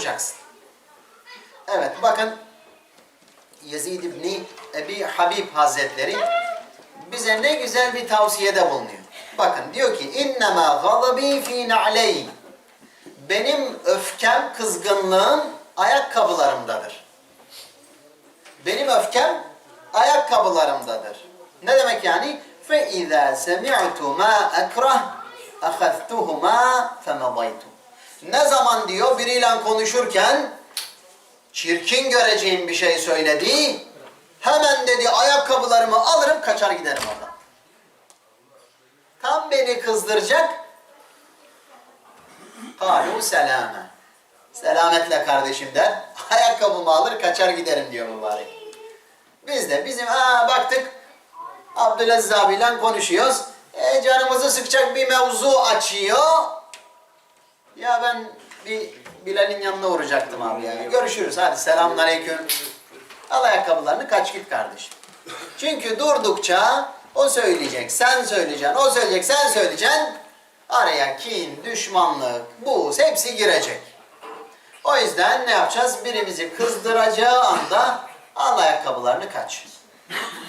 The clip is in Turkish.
duracaksın. Evet bakın Yezid İbni Ebi Habib Hazretleri bize ne güzel bir tavsiyede bulunuyor. Bakın diyor ki innema gadabi fi na'leyn. Benim öfkem, kızgınlığım ayakkabılarımdadır. Benim öfkem ayakkabılarımdadır. Ne demek yani? Fe izâ semi'tu mâ ekrah akhaztuhuma femadaytu. Ne zaman diyor biriyle konuşurken çirkin göreceğim bir şey söyledi. Hemen dedi ayakkabılarımı alırım kaçar giderim oradan. Tam beni kızdıracak. Kalu selame. Selametle kardeşim der. Ayakkabımı alır kaçar giderim diyor mübarek. Biz de bizim ha baktık Abdülaziz abiyle konuşuyoruz. E, canımızı sıkacak bir mevzu açıyor. Ya ben bir Bilal'in yanına uğrayacaktım abi ya. Görüşürüz hadi selamünaleyküm. Al ayakkabılarını kaç git kardeşim. Çünkü durdukça o söyleyecek, sen söyleyeceksin, o söyleyecek, sen söyleyeceksin. Araya kin, düşmanlık, buz hepsi girecek. O yüzden ne yapacağız? Birimizi kızdıracağı anda al ayakkabılarını kaç.